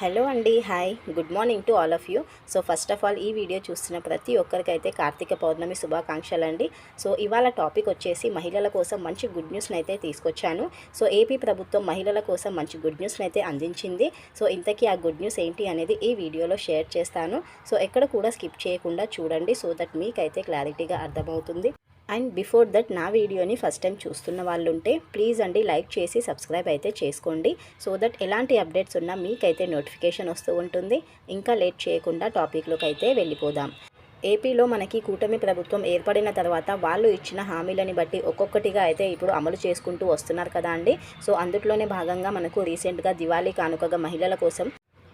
Hello అండి hi. Good morning to all of you. So first of all ఈ video చూస్తున్న ప్రతి ఒక్కరికైతే కార్తీక పౌర్ణమి శుభాకాంక్షలు అండి సో ఇవాళ టాపిక్ వచ్చేసి మహిళల కోసం మంచి గుడ్ న్యూస్ని అయితే తీసుకొచ్చాను. సో ఏపీ ప్రభుత్వం మహిళల కోసం మంచి గుడ్ న్యూస్ని అయితే అందించింది. సో ఇంతకీ ఆ గుడ్ న్యూస్ ఏంటి అనేది ఈ వీడియోలో షేర్ చేస్తాను. సో ఎక్కడ కూడా స్కిప్ చేయకుండా చూడండి సో దట్ మీకైతే క్లారిటీగా అర్థమవుతుంది. అండ్ బిఫోర్ దట్ నా వీడియోని ఫస్ట్ టైం చూస్తున్న వాళ్ళు ఉంటే ప్లీజ్ అండి లైక్ చేసి సబ్స్క్రైబ్ అయితే చేసుకోండి. సో దట్ ఎలాంటి అప్డేట్స్ ఉన్నా మీకైతే నోటిఫికేషన్ వస్తూ ఉంటుంది. ఇంకా లేట్ చేయకుండా టాపిక్లోకి అయితే వెళ్ళిపోదాం. ఏపీలో మనకి కూటమి ప్రభుత్వం ఏర్పడిన తర్వాత వాళ్ళు ఇచ్చిన హామీలని బట్టి ఒక్కొక్కటిగా అయితే ఇప్పుడు అమలు చేసుకుంటూ వస్తున్నారు కదా అండి. సో అందులోనే భాగంగా మనకు రీసెంట్గా దివాళీ కానుకగా మహిళల కోసం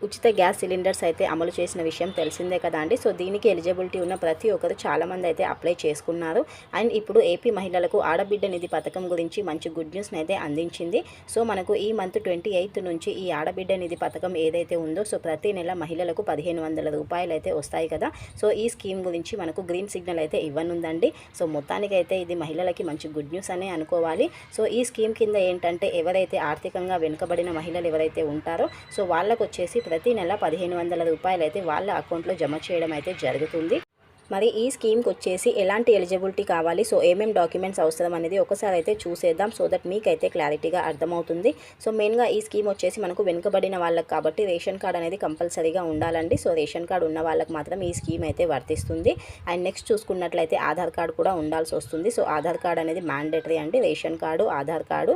ఉచిత గ్యాస్ సిలిండర్స్ అయితే అమలు చేసిన విషయం తెలిసిందే కదా అండి. సో దీనికి ఎలిజిబిలిటీ ఉన్న ప్రతి ఒక్కరు చాలామంది అయితే అప్లై చేసుకున్నారు. అండ్ ఇప్పుడు ఏపీ మహిళలకు ఆడబిడ్డ నిధి పథకం గురించి మంచి గుడ్ న్యూస్ని అయితే అందించింది. సో మనకు ఈ మంత్ ట్వంటీ ఎయిత్ నుంచి ఈ ఆడబిడ్డ నిధి పథకం ఏదైతే ఉందో సో ప్రతి నెల మహిళలకు పదిహేను వందల రూపాయలు అయితే వస్తాయి కదా. సో ఈ స్కీమ్ గురించి మనకు గ్రీన్ సిగ్నల్ అయితే ఇవ్వనుందండి. సో మొత్తానికి అయితే ఇది మహిళలకి మంచి గుడ్ న్యూస్ అనే అనుకోవాలి. సో ఈ స్కీమ్ కింద ఏంటంటే ఎవరైతే ఆర్థికంగా వెనుకబడిన మహిళలు ఎవరైతే ఉంటారో సో వాళ్ళకు వచ్చేసి ప్రతి నెల పదిహేను వందల రూపాయలు అయితే వాళ్ళ అకౌంట్లో జమ చేయడం అయితే జరుగుతుంది. మరి ఈ స్కీమ్కి వచ్చేసి ఎలాంటి ఎలిజిబిలిటీ కావాలి? సో ఏమేం డాక్యుమెంట్స్ అవసరం అనేది ఒకసారి అయితే చూసేద్దాం. సో దట్ మీకైతే క్లారిటీగా అర్థమవుతుంది. సో మెయిన్గా ఈ స్కీమ్ వచ్చేసి మనకు వెనుకబడిన వాళ్ళకి కాబట్టి రేషన్ కార్డ్ అనేది కంపల్సరీగా ఉండాలండి. సో రేషన్ కార్డు ఉన్న వాళ్ళకి మాత్రం ఈ స్కీమ్ అయితే వర్తిస్తుంది. అండ్ నెక్స్ట్ చూసుకున్నట్లయితే ఆధార్ కార్డు కూడా ఉండాల్సి వస్తుంది. సో ఆధార్ కార్డ్ అనేది మ్యాండేటరీ అండి. Ration card Aadhaar card.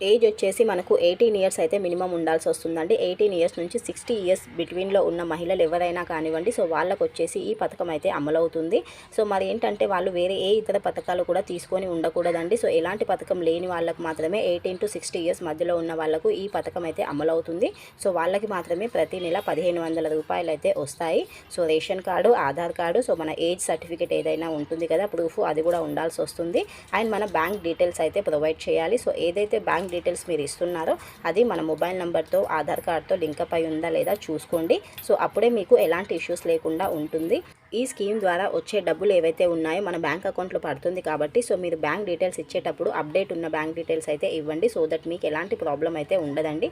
Age వచ్చేసి మనకు ఎయిటీన్ ఇయర్స్ అయితే మినిమం ఉండాల్సి వస్తుందండి. ఎయిటీన్ ఇయర్స్ నుంచి సిక్స్టీ ఇయర్స్ బిట్వీన్లో ఉన్న మహిళలు ఎవరైనా కానివ్వండి సో వాళ్ళకు వచ్చేసి ఈ పథకం అయితే అమలవుతుంది. సో మరి ఏంటంటే వాళ్ళు వేరే ఏ ఇతర పథకాలు కూడా తీసుకొని ఉండకూడదండి. సో ఎలాంటి పథకం లేని వాళ్ళకు మాత్రమే ఎయిటీన్ టు సిక్స్టీ ఇయర్స్ మధ్యలో ఉన్న వాళ్ళకు ఈ పథకం అయితే అమలవుతుంది. సో వాళ్ళకి మాత్రమే ప్రతి నెల పదిహేను వందల రూపాయలు అయితే వస్తాయి. So ration card Aadhaar card so మన ఏజ్ సర్టిఫికేట్ ఏదైనా ఉంటుంది కదా ప్రూఫ్ అది కూడా ఉండాల్సి వస్తుంది. అండ్ మన బ్యాంక్ డీటెయిల్స్ అయితే ప్రొవైడ్ చేయాలి. సో ఏదైతే బ్యాంక్ డీటెయిల్స్ మీరు ఇస్తున్నారో అది మన మొబైల్ నెంబర్తో ఆధార్ కార్డ్తో లింకప్ అయి ఉందా లేదా చూసుకోండి. సో అప్పుడే మీకు ఎలాంటి ఇష్యూస్ లేకుండా ఉంటుంది. ఈ స్కీమ్ ద్వారా వచ్చే డబ్బులు ఏవైతే ఉన్నాయో మన బ్యాంక్ అకౌంట్లో పడుతుంది కాబట్టి సో మీరు బ్యాంక్ డీటెయిల్స్ ఇచ్చేటప్పుడు అప్డేట్ ఉన్న బ్యాంక్ డీటెయిల్స్ అయితే ఇవ్వండి. సో దట్ మీకు ఎలాంటి ప్రాబ్లం అయితే ఉండదండి.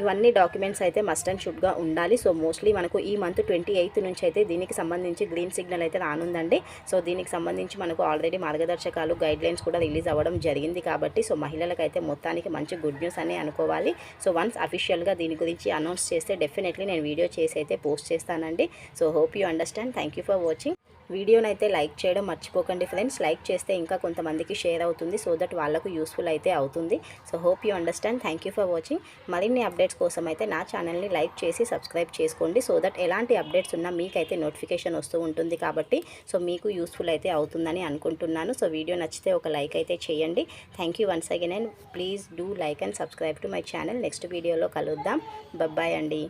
ఇవన్నీ డాక్యుమెంట్స్ అయితే మస్ట్ అండ్ షుడ్గా ఉండాలి. సో మోస్ట్లీ మనకు ఈ మంత్ ట్వంటీ ఎయిత్ నుంచి అయితే దీనికి సంబంధించి గ్రీన్ సిగ్నల్ అయితే రానుందండి. సో దీనికి సంబంధించి మనకు ఆల్రెడీ మార్గదర్శకాలు గైడ్ లైన్స్ కూడా రిలీజ్ అవ్వడం జరిగింది కాబట్టి సో మహిళలకైతే మొత్తానికి మంచి గుడ్ న్యూస్ అని అనుకోవాలి. సో వన్స్ అఫీషియల్గా దీని గురించి అనౌన్స్ చేస్తే డెఫినెట్లీ నేను వీడియో చేసి అయితే పోస్ట్ చేస్తానండి. So hope you understand. Thank you for watching. వీడియోని అయితే లైక్ చేయడం మర్చిపోకండి ఫ్రెండ్స్. లైక్ చేస్తే ఇంకా కొంతమందికి షేర్ అవుతుంది. సో దట్ వాళ్ళకు యూస్ఫుల్ అయితే అవుతుంది. So hope you understand. Thank you for watching. మరిన్ని అప్డేట్స్ కోసం అయితే నా ఛానల్ని లైక్ చేసి సబ్స్క్రైబ్ చేసుకోండి. సో దట్ ఎలాంటి అప్డేట్స్ ఉన్నా మీకైతే నోటిఫికేషన్ వస్తూ ఉంటుంది కాబట్టి సో మీకు యూస్ఫుల్ అయితే అవుతుందని అనుకుంటున్నాను. సో వీడియో నచ్చితే ఒక లైక్ అయితే చేయండి. Thank you once again and please do like and subscribe to my channel. Next వీడియోలో కలుద్దాం. బబ్బాయ్ అండి.